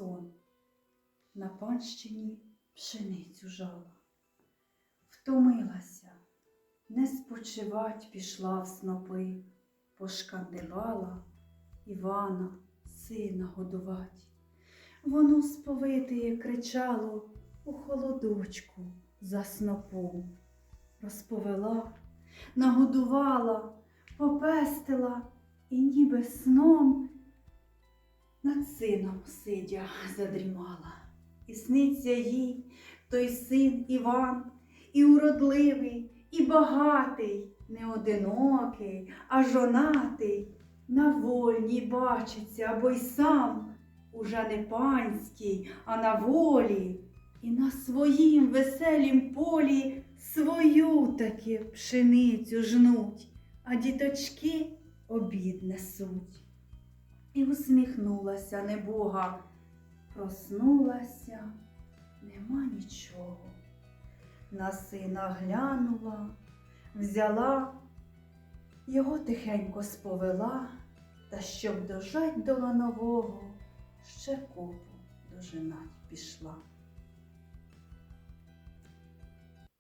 сон. На панщині пшеницю жала. Втомилася, не спочивать пішла в снопи, пошкандивала Івана, сина годувать. Воно сповитиє кричало у холодочку за снопом. Розповела, нагодувала, попестила і ніби сном над сином сидя задрімала. І сниться їй той син Іван, і уродливий, і багатий, не одинокий, а жонатий, на вольні бачиться, бо й сам уже не панський, а на волі, і на своїм веселім полі свою таки пшеницю жнуть, а діточки обід несуть. І усміхнулася небога, проснулася, нема нічого. На сина глянула, взяла, його тихенько сповела, та щоб дожать до ланового, ще купу дожинать пішла.